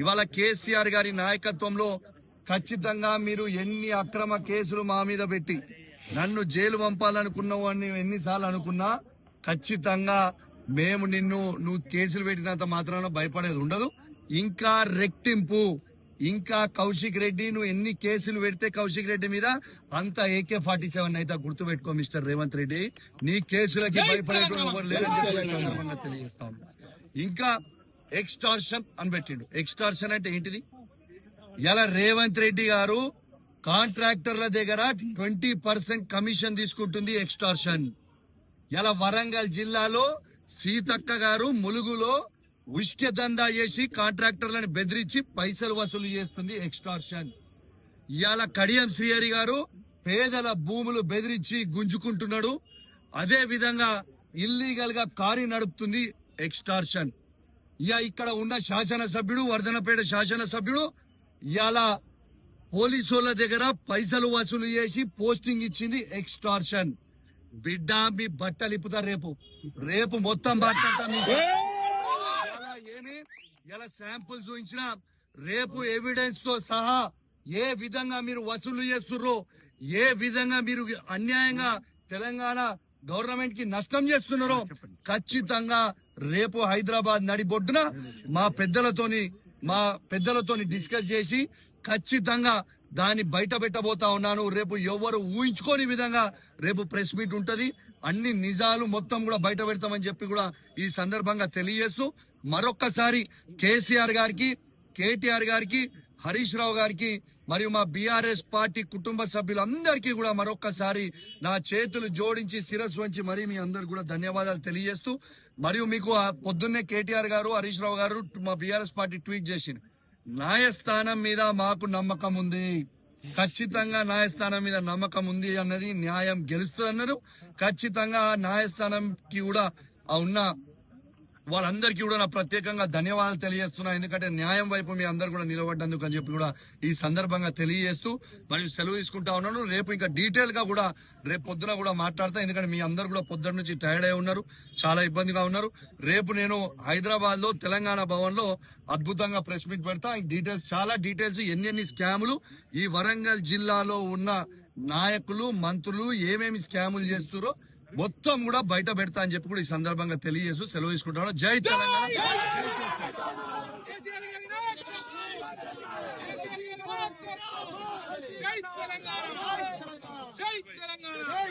ఇవాళ కేసీఆర్ గారి నాయకత్వంలో ఖచ్చితంగా మీరు ఎన్ని అక్రమ కేసులు మా మీద పెట్టి నన్ను జైలు పంపాలనుకున్నావు అని ఎన్నిసార్లు అనుకున్నా ఖచ్చితంగా మేము నిన్ను నువ్వు కేసులు పెట్టినంత మాత్రాన భయపడేది ఉండదు. ఇంకా రెట్టింపు ఇంకా కౌశిక్ రెడ్డి నువ్వు ఎన్ని కేసులు పెడితే కౌశిక్ రెడ్డి మీద అంత ఏకే ఫార్టీ సెవెన్ అయితే గుర్తు పెట్టుకో మిస్టర్ రేవంత్ రెడ్డి. నీ కేసులకి ఎవరు లేదని సందర్భంగా. ఇంకా ఎక్స్టార్షన్ అని పెట్టిండు. ఎక్స్టార్షన్ అంటే ఏంటిది? ఇలా రేవంత్ రెడ్డి గారు కాంట్రాక్టర్ల దగ్గర ట్వంటీ పర్సెంట్ కమిషన్ తీసుకుంటుంది ఎక్స్టార్షన్ ఇలా వరంగల్ జిల్లాలో సీతక్క గారు ములుగులో ఉష్క దందా చేసి కాంట్రాక్టర్లను బెదిరించి పైసలు వసూలు చేస్తుంది ఎక్స్టార్షన్ ఇవాళ కడియం శ్రీహరి గారు పేదల భూములు బెదిరించి గుంజుకుంటున్నాడు. అదే విధంగా ఇల్లీగల్గా కారీ నడుపుతుంది ఎక్స్టార్షన్ ఇక ఇక్కడ ఉన్న శాసనసభ్యుడు వర్ధనపేట శాసనసభ్యుడు ఇవాళ పోలీసు వాళ్ళ దగ్గర పైసలు వసూలు చేసి పోస్టింగ్ ఇచ్చింది ఎక్స్టార్షన్. బిడ్డ మీ బట్టలు ఇప్పుతా రేపు. రేపు మొత్తం ఇలా ఏమి? ఇలా శాంపుల్ చూపించిన రేపు ఎవిడెన్స్తో సహా ఏ విధంగా మీరు వసూలు చేస్తుర్రో ఏ విధంగా మీరు అన్యాయంగా తెలంగాణ గవర్నమెంట్కి నష్టం చేస్తున్నారో ఖచ్చితంగా రేపు హైదరాబాద్ నడిబొడ్డున మా పెద్దలతోని మా పెద్దలతోని డిస్కస్ చేసి ఖచ్చితంగా దాన్ని బయట పెట్టబోతా ఉన్నాను. రేపు ఎవరు ఊహించుకోని విధంగా రేపు ప్రెస్ మీట్ ఉంటుంది. అన్ని నిజాలు మొత్తం కూడా బయట పెడతామని చెప్పి కూడా ఈ సందర్భంగా తెలియజేస్తూ మరొక్కసారి కేసీఆర్ గారికి కేటీఆర్ గారికి హరీష్ రావు గారికి మరియు మా బీఆర్ఎస్ పార్టీ కుటుంబ సభ్యులందరికీ కూడా మరొక్కసారి నా చేతులు జోడించి శిరస్సు వంచి మరి మీ అందరు కూడా ధన్యవాదాలు తెలియజేస్తూ మరియు మీకు ఆ పొద్దున్నే కేటీఆర్ గారు హరీష్ రావు గారు మా బీఆర్ఎస్ పార్టీ ట్వీట్ చేసింది న్యాయస్థానం మీద మాకు నమ్మకం ఉంది. ఖచ్చితంగా న్యాయస్థానం మీద నమ్మకం ఉంది అన్నది న్యాయం గెలుస్తుంది అన్నారు. ఖచ్చితంగా ఆ న్యాయస్థానంకి కూడా ఆ ఉన్న వాళ్ళందరికీ కూడా నా ప్రత్యేకంగా ధన్యవాదాలు తెలియజేస్తున్నా. ఎందుకంటే న్యాయం వైపు మీ అందరు కూడా నిలబడ్డందుకు అని చెప్పి కూడా ఈ సందర్భంగా తెలియజేస్తూ మరియు సెలవు తీసుకుంటా ఉన్నాను. రేపు ఇంకా డీటెయిల్గా కూడా రేపు పొద్దున కూడా మాట్లాడతా. ఎందుకంటే మీ అందరు కూడా పొద్దున్న నుంచి టైర్డ్ అయి ఉన్నారు. చాలా ఇబ్బందిగా ఉన్నారు. రేపు నేను హైదరాబాద్లో తెలంగాణ భవన్లో అద్భుతంగా ప్రెస్ మీట్ పెడతా. డీటెయిల్స్ చాలా డీటెయిల్స్ ఎన్ని ఎన్ని స్కాములు ఈ వరంగల్ జిల్లాలో ఉన్న నాయకులు మంత్రులు ఏమేమి స్కాములు చేస్తున్నారో మొత్తం కూడా బయట పెడతా అని చెప్పి కూడా ఈ సందర్భంగా తెలియజేస్తూ సెలవు తీసుకుంటాను జై తెలంగాణ! జై జై